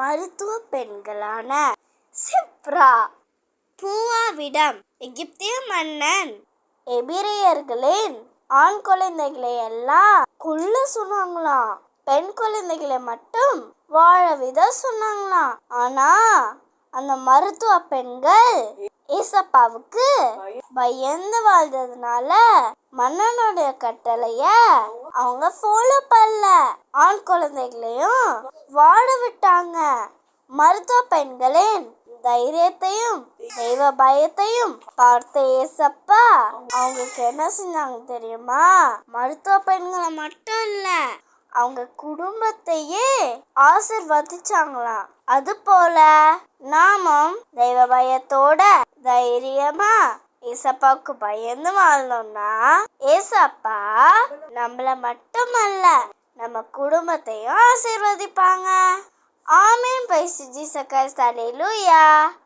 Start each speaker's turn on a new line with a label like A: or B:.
A: மருத்துவ பெண்களான சிப்ரா பூவாவிடம் எகிப்திய மன்னன் எபிரேயர்களின் ஆண் குழந்தைகளை எல்லாம் கொல்ல சொன்னாங்களாம். பெண் குழந்தைகளை மட்டும் வாழ வித சொன்னாங்களாம். ஆனா அந்த மருத்துவ பெண்கள் ஏசப்பாவுக்கு பயந்து வாழ்ந்ததுனால மன்னனுடைய கட்டளைய அவங்க ஃபாலோ பண்ணல ஆண் குழந்தைகளையும் வாழ விட்டாங்க. மருத்துவ பெண்களின் தைரியத்தையும் தெய்வ பயத்தையும் பார்த்த ஏசப்பா அவங்களுக்கு என்ன செஞ்சாங்க தெரியுமா? மருத்துவ பெண்களை மட்டும் இல்ல அவங்க குடும்பத்தையே ஆசிர்வதிச்சாங்களாம் அது போல நாமும் தெய்வ பயத்தோட தைரியமா ஏசப்பாவுக்கு பயந்து வாழணும்னா ஏசப்பா நம்மள மட்டுமல்ல நம்ம குடும்பத்தையும் ஆசீர்வதிப்பாங்க. ஆமீன். Faizi Jesus Christ